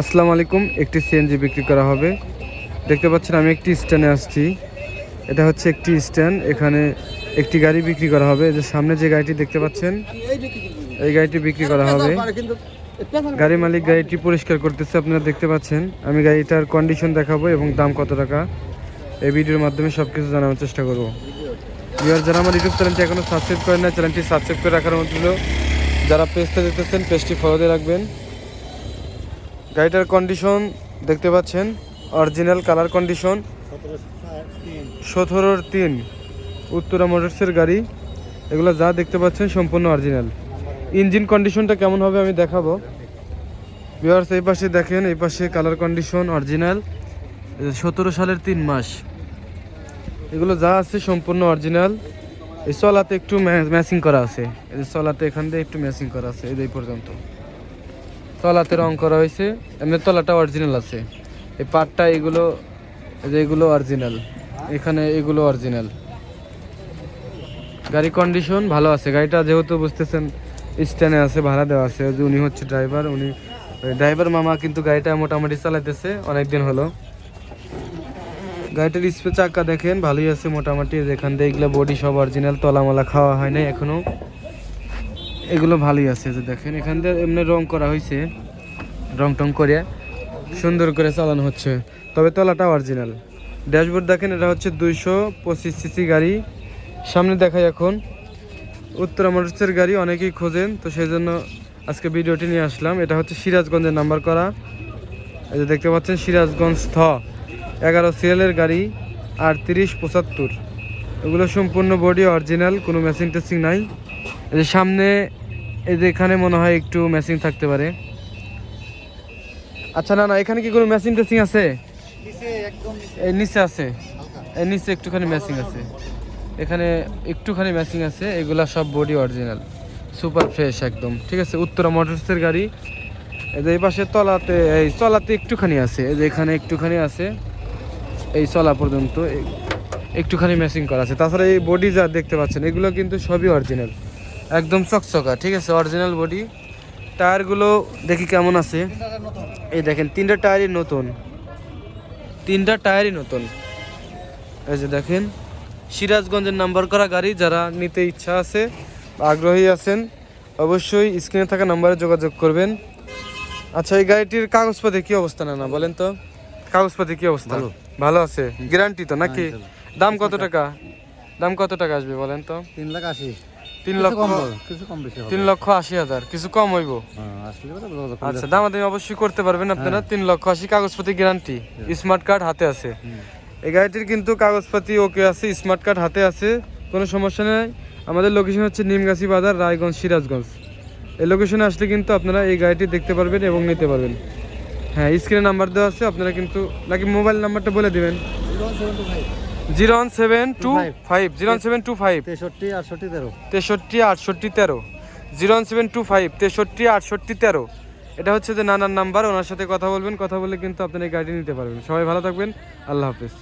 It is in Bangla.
আসসালামু আলাইকুম, একটি সিএনজি বিক্রি করা হবে। দেখতে পাচ্ছেন, আমি একটি স্ট্যান্ডে আসছি। এটা হচ্ছে একটি স্ট্যান্ড এখানে একটি গাড়ি বিক্রি করা হবে। যে সামনে যে গাড়িটি দেখতে পাচ্ছেন, এই গাড়িটি বিক্রি করা হবে। গাড়ি মালিক গাড়িটি পরিষ্কার করতেছে, আপনারা দেখতে পাচ্ছেন। আমি গাড়িটার কন্ডিশন দেখাবো এবং দাম কত টাকা। এই ভিডিওর মাধ্যমে সব কিছু জানানোর চেষ্টা করব। ভিউয়ার যারা আমার ইউটিউব চ্যানেলটি এখনও সাবস্ক্রাইব করেন না চ্যানেলটি সাবস্ক্রাইব করে রাখার হলো যারা পেজটা দেখতেছেন পেজটি ফলো দিয়ে রাখবেন। গাড়িটার কন্ডিশন দেখতে পাচ্ছেন অরিজিনাল কালার কন্ডিশন সতেরোর তিন, উত্তরা মোটরসের গাড়ি, এগুলো যা দেখতে পাচ্ছেন সম্পূর্ণ অরিজিনাল ইঞ্জিন কন্ডিশনটা কেমন হবে আমি দেখাবো। ভিউয়ার্স এই পাশে দেখেন, এই পাশে কালার কন্ডিশন অরিজিনাল সতেরো সালের তিন মাস। এগুলো যা আছে সম্পূর্ণ অরিজিনাল এই চলাতে একটু ম্যাচিং করা আছে। এই চলাতে এখান দিয়ে একটু ম্যাচিং করা আছে এই পর্যন্ত। তলাতে রং করা হয়েছে। এমনি তলাটা অরিজিনাল আছে। এই পাটটা এগুলো এগুলো অরিজিনাল এখানে এগুলো অরিজিনাল গাড়ি কন্ডিশন ভালো আছে। গাড়িটা যেহেতু বুঝতেছেন স্ট্যান্ডে আছে, ভাড়া দেওয়া আছে। যে উনি হচ্ছে ড্রাইভার উনি ড্রাইভার মামা কিন্তু গাড়িটা মোটামুটি চালাইতেছে অনেক দিন হলো। গাড়িটার স্পে চাকা দেখেন, ভালোই আছে মোটামুটি। যেখান দিয়ে এগুলো বডি সব অরিজিনাল তলামালা খাওয়া হয় নাই এখনও। এগুলো ভালোই আছে যে দেখেন। এখান দিয়ে এমনি রং করা হয়েছে রং টং করে সুন্দর করে চালানো হচ্ছে। তবে তলাটা অরিজিনাল ড্যাশবোর্ড দেখেন, এটা হচ্ছে দুইশো পঁচিশ সিসি গাড়ি। সামনে দেখাই এখন, উত্তরা মোটরসের গাড়ি, অনেকেই খোঁজেন, তো সেই জন্য আজকে ভিডিওটি নিয়ে আসলাম। এটা হচ্ছে সিরাজগঞ্জের নাম্বার করা। এই যে দেখতে পাচ্ছেন, সিরাজগঞ্জ থ, এগারো সিরিয়ালের গাড়ি, আটত্রিশ পঁচাত্তর। এগুলো সম্পূর্ণ বডি অরিজিনাল কোনো মেশিন টেসিং নাই। এই যে সামনে এই যে এখানে মনে হয় একটু মেশিন থাকতে পারে। আচ্ছা না না এখানে কি কোনো মেশিন টেসিং আছে? এই নিচে আছে। এই নিচে একটুখানি ম্যাচিং আছে। এখানে একটুখানি ম্যাচিং আছে এগুলা সব বডি অরিজিনাল সুপার ফ্রেশ একদম। ঠিক আছে উত্তরা মোটরসের গাড়ি। এই যে এই পাশে তলাতে এই চলাতে একটুখানি আছে। এই যে এখানে একটুখানি আছে। এই চলা পর্যন্ত একটুখানি ম্যাচিং করা আছে। তাছাড়া এই বডি যা দেখতে পাচ্ছেন এগুলো কিন্তু সবই অরিজিনাল একদম চকচকা ঠিক আছে? অরিজিনাল বডি টায়ারগুলো দেখি কেমন আছে। এই দেখেন তিনটা টায়ারই নতুন। তিনটা টায়ারই নতুন। এই যে দেখেন সিরাজগঞ্জের নাম্বার করা গাড়ি যারা নিতে ইচ্ছা আছে আগ্রহী আছেন অবশ্যই স্ক্রিনে থাকা নাম্বারে যোগাযোগ করবেন। আচ্ছা এই গাড়িটির কাগজপাতি কি অবস্থা না না বলেন তো। কাগজপাতি কি অবস্থা? ভালো। ভালো আছে? গ্যারান্টি তো নাকি? হ্যাঁ, দাম কত টাকা? দাম কত টাকা আসবে বলেন তো? তিন লাখ আশি। তিন লক্ষ কিছু কম বেশি তিন লক্ষ আশি হাজার কিছু কম হইব। হ্যাঁ, আচ্ছা দামাদামি অবশ্যই করতে পারবেন আপনারা। তিন লক্ষ আশি কাগজপাতি গ্যারান্টি স্মার্ট কার্ড হাতে আছে। এই গাড়িটির কিন্তু কাগজপাতি ওকে আছে স্মার্ট কার্ড হাতে আছে কোনো সমস্যা নেই। আমাদের লোকেশন হচ্ছে নিমগাছি বাজার রায়গঞ্জ সিরাজগঞ্জ। এই লোকেশনে আসলে কিন্তু আপনারা এই গাড়িটি দেখতে পারবেন এবং নিতে পারবেন। হ্যাঁ স্ক্রিনে নাম্বার দেওয়া আছে আপনারা কিন্তু নাকি মোবাইল নাম্বারটা বলে দিবেন? Zero one seven two five zero one seven two five তেষট্টি আটষট্টি তেরো। তেষট্টি আটষট্টি তেরো। Zero one seven two five তেষট্টি আটষট্টি তেরো। এটা হচ্ছে যে নানার নাম্বার ওনার সাথে কথা বলবেন কথা বলে কিন্তু আপনি এই গাড়ি নিতে পারবেন। সবাই ভালো থাকবেন আল্লাহ হাফিজ।